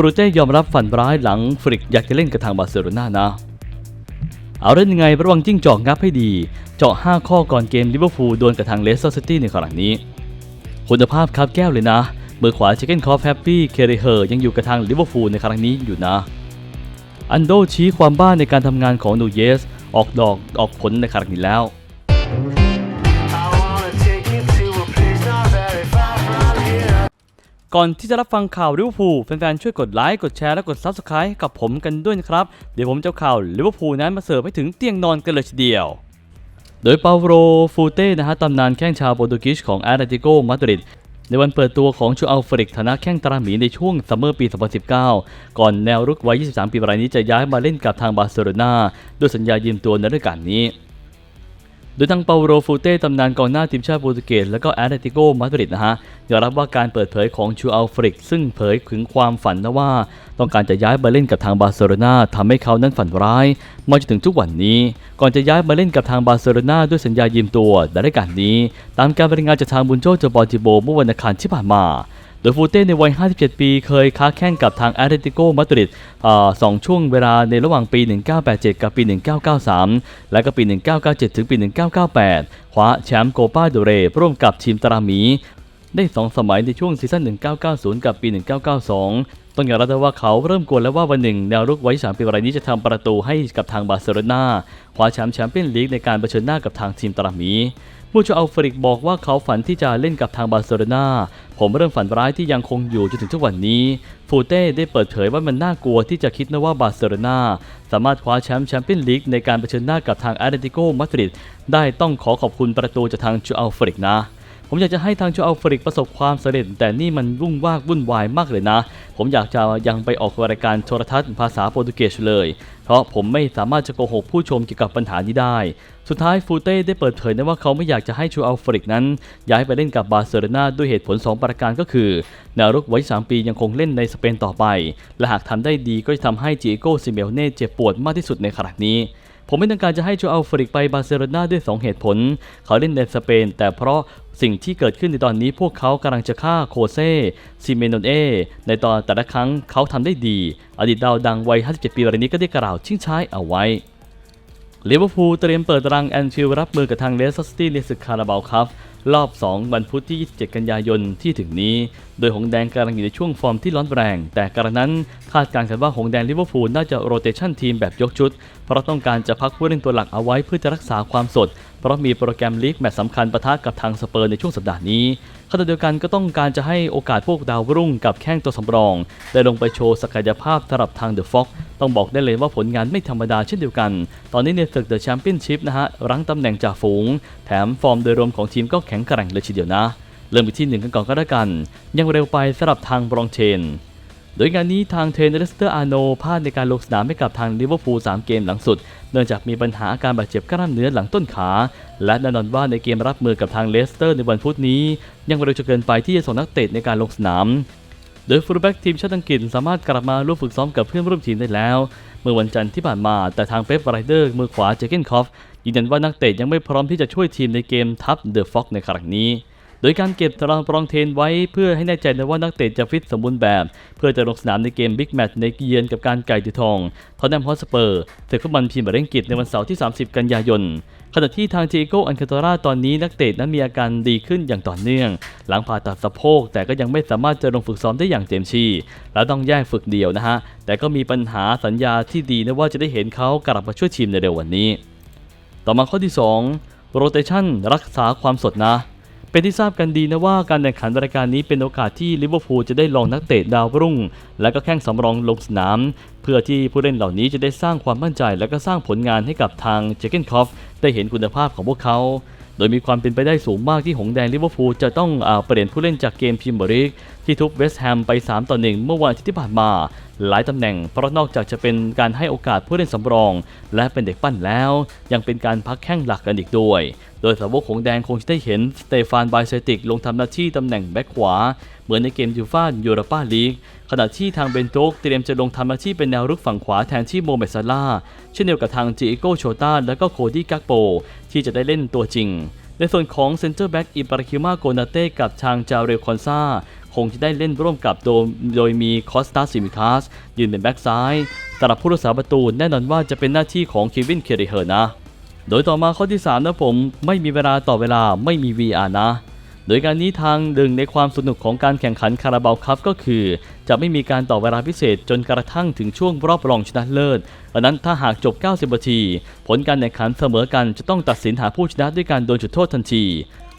ฟรูเต้ยอมรับฝันร้ายหลังฟริกอยากจะเล่นกับทางบาร์เซโลนานะ เอาเล่นยังไงระวังจิ้งจอกงับให้ดี เจาะ 5 ข้อก่อนเกมลิเวอร์พูลดวลกับทางเลสเตอร์ซิตี้ในครั้งนี้ คุณภาพครับแก้วเลยนะมือขวาเชคเกนคอฟแฮปปี้เคเรเฮอร์ยังอยู่กับทางลิเวอร์พูลในครั้งนี้อยู่นะ อันโดชี้ความบ้าในการทำงานของนูเยส ออกดอกออกผลในครั้งนี้แล้ว ก่อนที่จะรับฟังข่าวลิเวอร์พูลแฟนๆช่วยกดไลค์กดแชร์และกด Subscribe กับผมกันด้วยนะครับ เดี๋ยวผมจะข่าวลิเวอร์พูลนั้นมาเสิร์ฟให้ถึงเตียงนอนกันเลยทีเดียวโดยเปาโรฟูเต้นะฮะตำนานแข้งชาวโปรตุเกสของแอตเลติโกมาดริดในวันเปิดตัวของชูอัลเฟริกฐานะแข้งตราหมีในช่วงซัมเมอร์ปี 2019 ก่อนแนวรุกวัย 23 ปีรายนี้จะย้ายมาเล่นกับทางบาร์เซโลนาด้วยสัญญายืมตัวในฤดูกาลนี้ โดยทางเปาโรฟูเต้ตำนานกองหน้าทีมชาติโปรตุเกสและก็แอตเลติโกมาดริดนะฮะยอมรับว่าการเปิดเผยของชูอัลฟริก ซึ่งเผยถึงความฝันนะว่า ต้องการจะย้ายมาเล่นกับทางบาร์เซโลนาทำให้เขานั้นฝันร้ายมาจนถึงทุกวันนี้ ก่อนจะย้ายมาเล่นกับทางบาร์เซโลนาด้วยสัญญายืมตัวในรายการนี้ ตามการรายงานจากทางบุนโจโจบอจิโบเมื่อวันอังคารที่ผ่านมา โดยฟูเต้ในวัย 57 ปีเคยค้าแข่งกับทางแอตเลติโกมาดริดสองช่วงเวลาในระหว่างปี 1987 กับปี 1993 และก็ปี 1997 ถึงปี 1998 คว้าแชมป์โกปาโดเรร่วมกับทีมตราหมี ได้ 2 สมัยในช่วงซีซั่น 1990 กับปี 1992 ต้องยอมรับว่าเขาเริ่มกลัวแล้วว่าวันหนึ่งแนวรุกไว้3ปีรายนี้จะทำประตูให้กับทางบาร์เซโลนาคว้าแชมป์แชมเปี้ยนลีกในการเผชิญหน้ากับทางทีมตราหมีมูชอัลฟริกบอกว่าเขาฝันที่จะเล่นกับทางบาร์เซโลนาผมเริ่มฝันร้ายที่ยังคงอยู่จนถึงทุกวันนี้ ฟูเต้ได้เปิดเผยว่ามันน่ากลัวที่จะคิดนะว่าบาร์เซโลนาสามารถคว้าแชมป์แชมเปี้ยนลีกในการเผชิญหน้ากับทางแอตเลติโกมาดริดได้ต้องขอขอบคุณประตูจากทางจูอัลฟริกนะ ผมอยากจะให้ทางจูอัลฟริกประสบความสำเร็จ แต่นี่มันวุ่นวากวุ่นวายมากเลยนะ ผมอยากจะยังไปออกรายการโทรทัศน์ภาษาโปรตุเกสเลย เพราะผมไม่สามารถจะโกหกผู้ชมเกี่ยวกับปัญหานี้ได้ สุดท้ายฟูเต้ได้เปิดเผยนะว่าเขาไม่อยากจะให้ชูอัลฟริกนั้น ย้ายไปเล่นกับบาร์เซโลนาด้วยเหตุผล 2 ประการก็คือแนวรุกไว้ 3 ปียังคงเล่นในสเปนต่อไป และหากทำได้ดีก็จะทำให้จิโก้ซิเมลเน่เจ็บปวดมากที่สุดในขณะนี้ ผมไม่ต้องการจะให้โจอัลฟริกไปบาร์เซโลนาด้วย 2 เหตุผล เขาเล่นในสเปน แต่เพราะสิ่งที่เกิดขึ้นในตอนนี้พวกเขากำลังจะฆ่าโคเซ่ซิเมโนเอในตอนแต่ละครั้งเขาทำได้ดี อดีตดาวดังวัย 57 ปีรายนี้ก็ได้กล่าวชิงช้ายเอาไว้ลิเวอร์พูลเตรียมเปิดตารางแอนฟิลด์รับมือกับทางเลสเตอร์ซิตี้ในศึกคาราบาวครับ รอบ 2 วันพุธที่ 27 กันยายนที่ถึงนี้ โดยหงแดงกำลังอยู่ในช่วงฟอร์มที่ร้อนแรง แต่กระนั้นคาดการณ์กันว่าหงแดงลิเวอร์พูลน่าจะโรเตชันทีมแบบยกชุด เพราะต้องการจะพักผู้เล่นตัวหลักเอาไว้เพื่อจะรักษาความสด เพราะมีโปรแกรมลีกแมตช์สำคัญปะทะกับทางสเปอร์ในช่วงสัปดาห์นี้ขณะเดียวกันก็ต้องการจะให้โอกาสพวกดาวรุ่งกับแข้งตัวสำรอง ได้ลงไปโชว์ศักยภาพสำหรับทางเดอะฟ็อก ต้องบอกได้เลยว่าผลงานไม่ธรรมดาเช่นเดียวกัน ตอนนี้ในศึกเดอะแชมเปี้ยนชิพนะฮะรั้งตำแหน่งจ่าฝูง แถมฟอร์มโดยรวมของทีมก็แข็งแกร่งเลยทีเดียวนะ เริ่มไปที่หนึ่งกันก่อนก็แล้วกัน ยังเร็วไปสำหรับทางบรองเชนโดยงานนี้ทางเทรนเนอร์เลสเตอร์อาโนพลาดในการลงสนามให้กับทางลิเวอร์พูล3เกมหลังสุด เนื่องจากมีปัญหาอาการบาดเจ็บกล้ามเนื้อหลังต้นขา และแน่นอนว่าในเกมรับมือกับทางเลสเตอร์ในวันพุธนี้ ยังเร็วจนเกินไปที่จะส่งนักเตะในการลงสนาม โดยฟูลแบ็กทีมชาติอังกฤษสามารถกลับมาร่วมฝึกซ้อมกับเพื่อนร่วมทีมได้แล้ว เมื่อวันจันทร์ที่ผ่านมาแต่ทางเป๊ปไรเดอร์มือขวาเจเกนคอฟยืนยันว่านักเตะยังไม่พร้อมที่จะช่วยทีมในเกมทับเดอะฟ็อกในครั้งนี้ โดยการเก็บตารางปรองเทนไว้เพื่อให้แน่ใจนะว่านักเตะจะฟิตสมบูรณ์แบบ เพื่อจะลงสนามในเกมบิ๊กแมตช์ในเยือนกับการไก่ตือทองทอนแนมฮอสเปอร์ศึกฟุตบอลพรีเมียร์ลีกอังกฤษในวันเสาร์ที่ 30 กันยายนขณะที่ทางเจโกอันคาโตราตอนนี้นักเตะนั้นมีอาการดีขึ้นอย่างต่อเนื่อง หลังผ่าตัดสะโพก แต่ก็ยังไม่สามารถจะลงฝึกซ้อมได้อย่างเต็มที่และต้องแยกฝึกเดียวนะฮะ แต่ก็มีปัญหาสัญญาที่ดีนะว่าจะได้เห็นเขากลับมาช่วยทีมในเร็ววันนี้ ต่อมาข้อที่ 2 โรเตชันรักษาความสดนะ เป็นที่ทราบกันดีนะว่าการแข่งขันรายการนี้เป็นโอกาสที่ลิเวอร์พูลจะได้ลองนักเตะดาวรุ่ง และก็แข้งสำรองลงสนาม เพื่อที่ผู้เล่นเหล่านี้จะได้สร้างความมั่นใจ และก็สร้างผลงานให้กับทางเจเกนคอฟได้เห็นคุณภาพของพวกเขา โดยมีความเป็นไปได้สูงมากที่หงแดงลิเวอร์พูลจะต้องอเปลี่ยนผู้เล่นจากเกมพรีเมียร์ลีกที่ทุบเวสต์แฮมไป 3 ต่อ 1 เมื่อวันอาทิตย์ที่ผ่านมา หลายตำแหน่งเพราะนอกจากจะเป็นการให้โอกาสผู้เล่นสำรอง และเป็นเด็กปั้นแล้ว ยังเป็นการพักแข้งหลักกันอีกด้วย โดยสาวกหงแดงคงจะได้เห็นสเตฟานไบเซติกลงทำหน้าที่ตำแหน่งแบ็คขวา เหมือนในเกมยูฟ่ายูโรปาลีก ขณะที่ทางเบนโตกเตรียมจะลงทำหน้าที่เป็นแนวรุกฝั่งขวาแทนที่โมเมดซาลาเช่นเดียวกับทางจิโกโชต้าและก็โคดี้กักโป ที่จะได้เล่นตัวจริง ในส่วนของเซนเตอร์แบ็กอิบราคิมาโกนาเต้กับทางจาเรลคอนซาคงจะได้เล่นร่วมกับโดยโดยมีคอสตาซิมิคาสยืนเป็นแบ็กซ้ายสำหรับผู้รักษาประตูแน่นอนว่าจะเป็นหน้าที่ของเควินเคเรเฮอร์นะ โดยต่อมาข้อที่3นะผมไม่มีเวลาต่อเวลาไม่มี VR นะ โดยการนี้ทางดึงในความสนุกของการแข่งขันคาราบาลคัพก็คือ จะไม่มีการต่อเวลาพิเศษจนกระทั่งถึงช่วงรอบรองชนะเลิศดังนั้นถ้าหากจบ 90 นาที ผลการแข่งขันเสมอกันจะต้องตัดสินหาผู้ชนะด้วยการโดนจุดโทษทันที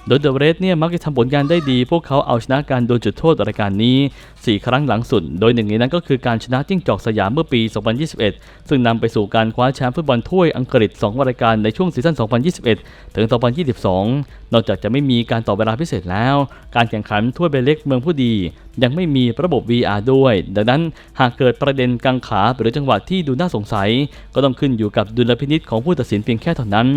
โดยเดอะเรสเนี่ยมักจะทำผลงานได้ดี พวกเขาเอาชนะการโดนจุดโทษรายการนี้ 4 ครั้งหลังสุด โดยหนึ่งในนั้นก็คือการชนะจิ้งจอกสยามเมื่อปี 2021 ซึ่งนำไปสู่การคว้าแชมป์ฟุตบอลถ้วยอังกฤษ 2 รายการในช่วงซีซั่น 2021 ถึง 2022 นอกจากจะไม่มีการต่อเวลาพิเศษแล้ว การแข่งขันถ้วยใบเล็กเมืองผู้ดี ยังไม่มีระบบ VR ด้วย ดังนั้นหากเกิดประเด็นกังขาหรือจังหวะที่ดูน่าสงสัย ก็ต้องขึ้นอยู่กับดุลพินิษของผู้ตัดสินเพียงแค่เท่านั้น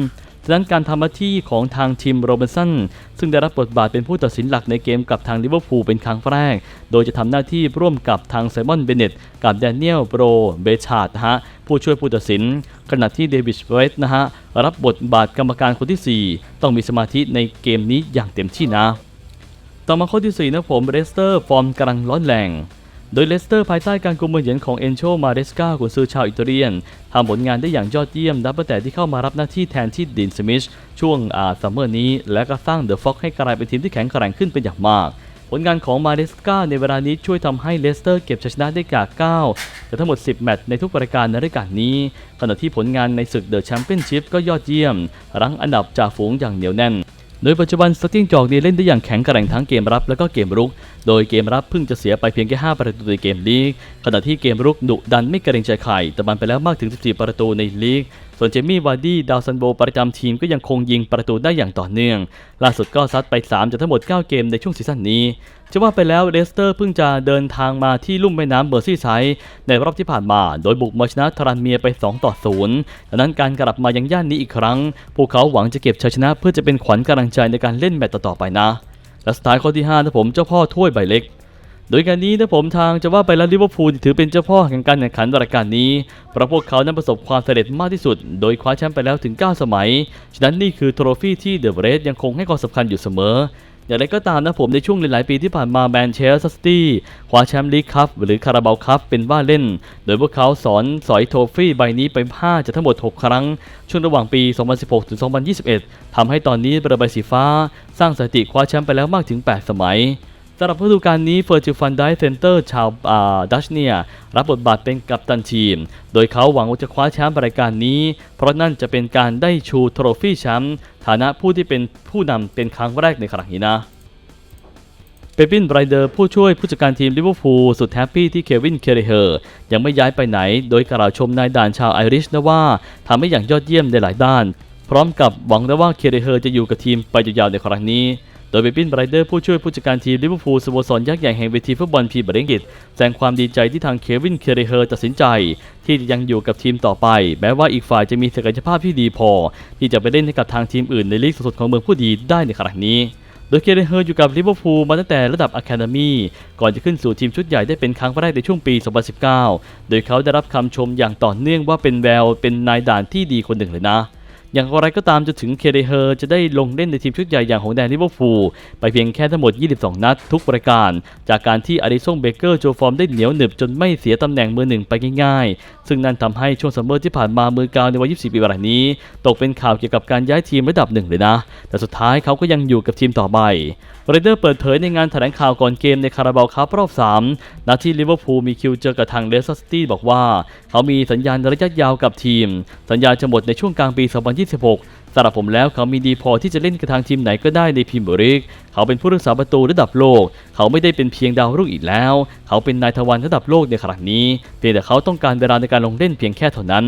ฉะนั้นการทำหน้าที่ของทางทีมโรเบนสันซึ่งได้รับบทบาทเป็นผู้ตัดสินหลักในเกมกับทางลิเวอร์พูลเป็นครั้งแรก โดยจะทำหน้าที่ร่วมกับทางไซมอนเบเนตกับแดเนียลโบรเบชาร์ดนะฮะผู้ช่วยผู้ตัดสิน ขณะที่เดวิดเวสนะฮะรับบทบาทกรรมการคนที่ 4 ต้องมีสมาธิในเกมนี้อย่างเต็มที่นะ ต่อมาข้อที่4นะผมเรสเตอร์ฟอร์มกำลังร้อนแรง โดยเลสเตอร์ภายใต้การกุมมือเหยียนของเอนโชมาเรสกากุนซือชาวอิตาเลียนทำผลงานได้อย่างยอดเยี่ยมนับตั้งแต่ที่เข้ามารับหน้าที่แทนที่ดินสมิธช่วงอาซัมเมอร์นี้ และก็สร้างเดอะฟ็อกให้กลายเป็นทีมที่แข็งแกร่งขึ้นเป็นอย่างมาก ผลงานของมาเรสกาในเวลานี้ช่วยทำให้เลสเตอร์เก็บชัยชนะได้จาก9จากทั้งหมด 10 แมตช์ในทุกรายการในรายการนี้ ขณะที่ผลงานในศึกเดอะแชมเปี้ยนชิพก็ยอดเยี่ยม รั้งอันดับจ่าฝูงอย่างเหนียวแน่น โดยปัจจุบันสติงจอกนี่เล่นได้อย่างแข็งแกร่งทั้งเกมรับและก็เกมรุก โดยเกมรับเพิ่งจะเสียไปเพียงแค่ 5 ประตูในเกมลีก ขณะที่เกมรุกดุดันไม่เกรงใจใครแต่มันไปแล้วมากถึง 14 ประตูในลีก ส่วนเจมี่วาร์ดี้ดาวซันโบประจำทีมก็ยังคงยิงประตูได้อย่างต่อเนื่อง ล่าสุดก็ซัดไป 3จากทั้งหมด 9 เกมในช่วงซีซั่นนี้จะว่าไปแล้วเลสเตอร์เพิ่งจะเดินทางมาที่ลุ่มแม่น้ำเบอร์ซี่ไซด์ในรอบที่ผ่านมา โดยบุกมาชนะทรันเมียไป 2 ต่อ 0 ดังนั้นการกลับมายังย่านนี้อีกครั้ง พวกเขาหวังจะเก็บชัยชนะเพื่อจะเป็นขวัญกำลังใจในการเล่นแมตต์ต่อไปนะ และสไตล์ข้อที่5นะผมเจ้าพ่อถ้วยใบเล็ก โดยการนี้นะผมทางจะว่าไปแล้วลิเวอร์พูลถือเป็นเจ้าพ่อแห่งการแข่งขันรายการนี้ เพราะพวกเขานั้นประสบความสำเร็จมากที่สุด โดยคว้าแชมป์ไปแล้วถึง 9 สมัย ฉะนั้นนี่คือโทรฟี่ที่เดอะเรสยังคงให้ความสำคัญอยู่เสมออย่างไรก็ตามนะผมในช่วงหลายๆปีที่ผ่านมาแมนเชสเตอร์ซิตี้คว้าแชมป์ลีกคัพหรือคาราบาวคัพเป็นว่าเล่น โดยพวกเขาสอนสอยโทรฟี่ใบนี้ไป5จากทั้งหมด 6 ครั้ง ช่วงระหว่างปี 2016 ถึง 2021ทำให้ตอนนี้เบอร์ใบสีฟ้า สร้างสถิติคว้าแชมป์ไปแล้วมากถึง 8 สมัยำหรับฤดูกาลนี้เฟอร์จิฟันไดเซนเตอร์ชาวดัชเนียรับบทบาทเป็นกัปตันทีม โดยเขาหวังว่าจะคว้าแชมป์รายการนี้ เพราะนั่นจะเป็นการได้ชูโทรฟี่แชมป์ฐานะผู้ที่เป็นผู้นำเป็นครั้งแรกในครั้งนี้นะเปปินไบรเดอร์ผู้ช่วยผู้จัดการทีมลิเวอร์พูลสุดแฮปปี้ที่เควินเคเรเฮอร์ยังไม่ย้ายไปไหน โดยกล่าวชมนายด่านชาวไอริชนะว่าทำให้อย่างยอดเยี่ยมในหลายด้าน พร้อมกับหวังนะว่าเคเรเฮอร์จะอยู่กับทีมไปยาวๆในครั้งนี้ โดยเบปินไบรเดอร์ผู้ช่วยผู้จัดการทีมลิเวอร์พูลสโมสรยักษ์ใหญ่แห่งเวทีฟุตบอลพรีเมียร์ลีกแสดงความดีใจที่ทางเควินเคเรเฮอร์ตัดสินใจ ที่จะยังอยู่กับทีมต่อไป แม้ว่าอีกฝ่ายจะมีศักยภาพที่ดีพอ ที่จะไปเล่นให้กับทางทีมอื่นในลีกสูงสุดของเมืองผู้ดีได้ในครั้งนี้โดยเคเรเฮอร์อยู่กับลิเวอร์พูลมาตั้งแต่ระดับอะคาเดมีก่อนจะขึ้นสู่ทีมชุดใหญ่ได้เป็นครั้งแรกในช่วงปี 2019 โดยเขาได้รับคำชมอย่างต่อเนื่องว่าเป็นแววเป็นนายด่านที่ดีคนหนึ่งเลยนะ อย่างไรก็ตามจะถึงเคเรเฮอร์จะได้ลงเล่นในทีมชุดใหญ่อย่างของแดนลิเวอร์พูลไปเพียงแค่ทั้งหมด 22 นัดทุกระการ จากการที่อาริซงเบเกอร์โชว์ฟอร์มได้เหนียวหนึบจนไม่เสียตำแหน่งมือหนึ่งไปง่ายๆซึ่งนั่นทำให้ช่วงซัมเมอร์ที่ผ่านมามือกาวในวัย 24 ปีรายนี้ ตกเป็นข่าวเกี่ยวกับการย้ายทีมระดับหนึ่งเลยนะ แต่สุดท้ายเขาก็ยังอยู่กับทีมต่อไปเรเดอร์เปิดเผยในงานแถลงข่าวก่อนเกมในคาราบาลคัพรอบ 3นัดที่ลิเวอร์พูลมีคิวเจอกับทางเลสเตอร์ซิตี้บอกว่า เขามีสัญญาณระยะยาวกับทีม สัญญาจะหมดในช่วงกลางปี 2026 สำหรับผมแล้วเขามีดีพอที่จะเล่นกับทางทีมไหนก็ได้ในพิมบริก เขาเป็นผู้รักษาประตูระดับโลก เขาไม่ได้เป็นเพียงดาวรุ่งอีกแล้ว เขาเป็นนายทวารระดับโลกในครั้งนี้ เพียงแต่เขาต้องการเวลาในการลงเล่นเพียงแค่เท่านั้น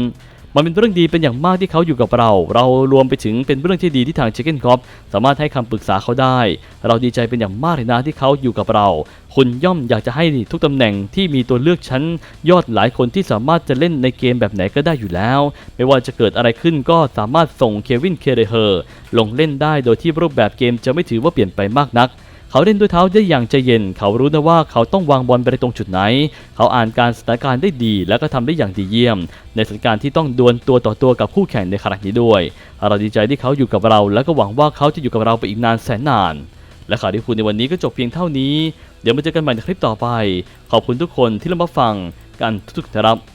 มันเป็นเรื่องดีเป็นอย่างมากที่เขาอยู่กับเรา เรารวมไปถึงเป็นเรื่องที่ดีที่ทาง Chicken c o p สามารถให้คำปรึกษาเขาได้ เราดีใจเป็นอย่างมากเลยนะที่เขาอยู่กับเรา คุณย่อมอยากจะให้ทุกตำแหน่งที่มีตัวเลือกชั้น ยอดหลายคนที่สามารถจะเล่นในเกมแบบไหนก็ได้อยู่แล้ว ไม่ว่าจะเกิดอะไรขึ้นก็สามารถส่งเควินเคเรเฮอร์ลงเล่นได้โดยที่รูปแบบเกมจะไม่ถือว่าเปลี่ยนไปมากนัก เขาเล่นด้วยเท้าได้อย่างใจเย็น เขารู้นะว่าเขาต้องวางบอลไปในตรงจุดไหน เขาอ่านการสถานการณ์ได้ดี และก็ทำได้อย่างดีเยี่ยม ในสถานการณ์ที่ต้องดวลตัวต่อตัวกับคู่แข่งในครั้งนี้ด้วย เราดีใจที่เขาอยู่กับเรา และก็หวังว่าเขาจะอยู่กับเราไปอีกนานแสนนาน และข่าวที่คุณในวันนี้ก็จบเพียงเท่านี้ เดี๋ยวมาเจอกันใหม่ในคลิปต่อไป ขอบคุณทุกคนที่รับฟังกันทุกๆครับ